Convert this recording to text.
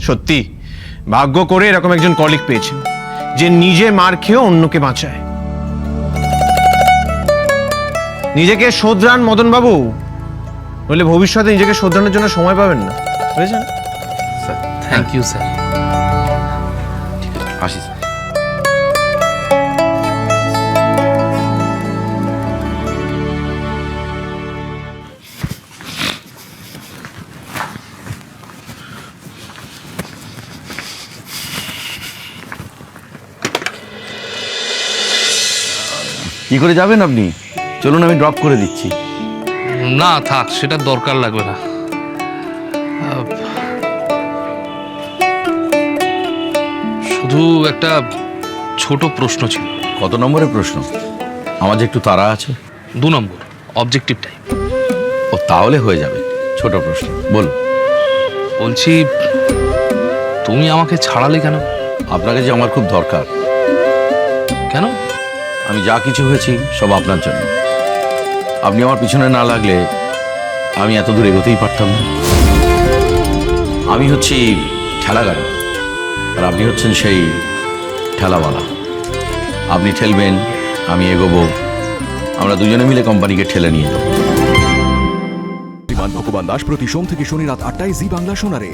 সত্যি ভাগ্য করে এরকম একজন কলিগ পেয়েছেন যে নিজে মার খেয়েও অন্যকে বাঁচায়। নিজেকে শোধরান মদন বাবু নইলে ভবিষ্যতে নিজেকে শোধরানোর জন্য সময় পাবেন না বুঝেছেন? থ্যাংক ইউ স্যার আসি স্যার কি করে যাবেন আপনি? চলুন আমি ড্রপ করে দিচ্ছি। না থাক সেটা দরকার লাগবে না। শুধু একটা ছোট প্রশ্ন ছিল। কত নম্বরের প্রশ্ন? আমার যে একটু তাড়া আছে। দু নম্বর অবজেক্টিভ টাইপ ও তাহলে হয়ে যাবে। ছোট প্রশ্ন বল বলছি তুমি আমাকে ছাড়ালে কেন? আপনাকে যে আমার খুব দরকার। কেন? আমি যা কিছু হয়েছি, সব আপনার জন্য। আপনি আমার পিছনে না লাগলে আমি এত দূর এগোতেই পারতাম না। আমি হচ্ছি ঠেলা গাড়ি আর আপনি হচ্ছেন সেই ঠেলাওয়ালা। আপনি ঠেলবেন, আমি এগোবো, আমরা দুজনে মিলে কোম্পানিকে ঠেলে নিয়ে যাব। ভগবান দাস প্রতি সোম থেকে শনি রাত আটটায় জি বাংলা শোনারে